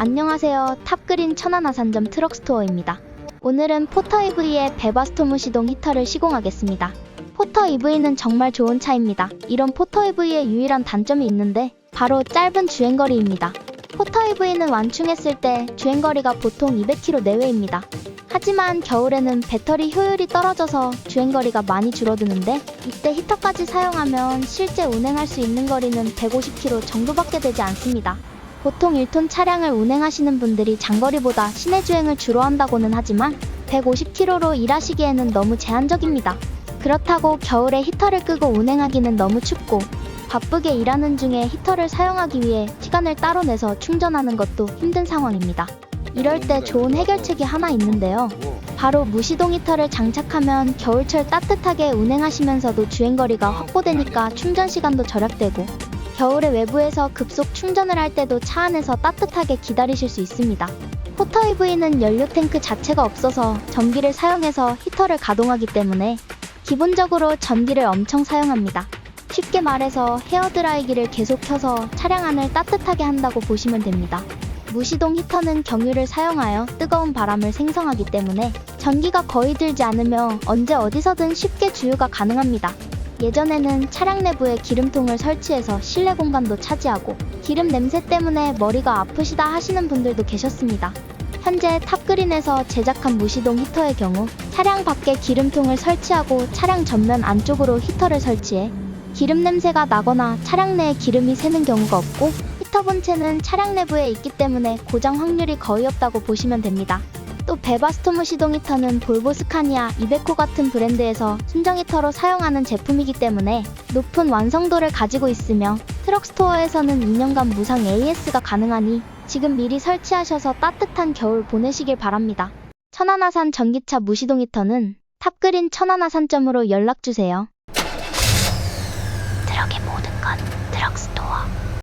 안녕하세요. 탑그린 천안아산점 트럭스토어입니다. 오늘은 포터 EV의 베바스토무 시동 히터를 시공하겠습니다. 포터 EV는 정말 좋은 차입니다. 이런 포터 EV의 유일한 단점이 있는데 바로 짧은 주행거리입니다. 포터 EV는 완충했을 때 주행거리가 보통 200km 내외입니다. 하지만 겨울에는 배터리 효율이 떨어져서 주행거리가 많이 줄어드는데 이때 히터까지 사용하면 실제 운행할 수 있는 거리는 150km 정도밖에 되지 않습니다. 보통 1톤 차량을 운행하시는 분들이 장거리보다 시내 주행을 주로 한다고는 하지만 150km로 일하시기에는 너무 제한적입니다. 그렇다고 겨울에 히터를 끄고 운행하기는 너무 춥고 바쁘게 일하는 중에 히터를 사용하기 위해 시간을 따로 내서 충전하는 것도 힘든 상황입니다. 이럴 때 좋은 해결책이 하나 있는데요. 바로 무시동 히터를 장착하면 겨울철 따뜻하게 운행하시면서도 주행거리가 확보되니까 충전 시간도 절약되고 겨울에 외부에서 급속 충전을 할 때도 차 안에서 따뜻하게 기다리실 수 있습니다. 포터 EV는 연료 탱크 자체가 없어서 전기를 사용해서 히터를 가동하기 때문에 기본적으로 전기를 엄청 사용합니다. 쉽게 말해서 헤어드라이기를 계속 켜서 차량 안을 따뜻하게 한다고 보시면 됩니다. 무시동 히터는 경유를 사용하여 뜨거운 바람을 생성하기 때문에 전기가 거의 들지 않으며 언제 어디서든 쉽게 주유가 가능합니다. 예전에는 차량 내부에 기름통을 설치해서 실내 공간도 차지하고 기름 냄새 때문에 머리가 아프시다 하시는 분들도 계셨습니다. 현재 탑그린에서 제작한 무시동 히터의 경우 차량 밖에 기름통을 설치하고 차량 전면 안쪽으로 히터를 설치해 기름 냄새가 나거나 차량 내에 기름이 새는 경우가 없고 히터 본체는 차량 내부에 있기 때문에 고장 확률이 거의 없다고 보시면 됩니다. 또 베바스토무 시동 히터는 볼보 스카니아, 이베코 같은 브랜드에서 순정 히터로 사용하는 제품이기 때문에 높은 완성도를 가지고 있으며 트럭 스토어에서는 2년간 무상 AS가 가능하니 지금 미리 설치하셔서 따뜻한 겨울 보내시길 바랍니다. 천안아산 전기차 무시동 히터는 탑그린 천안아산점으로 연락주세요. 트럭의 모든 건 트럭 스토어.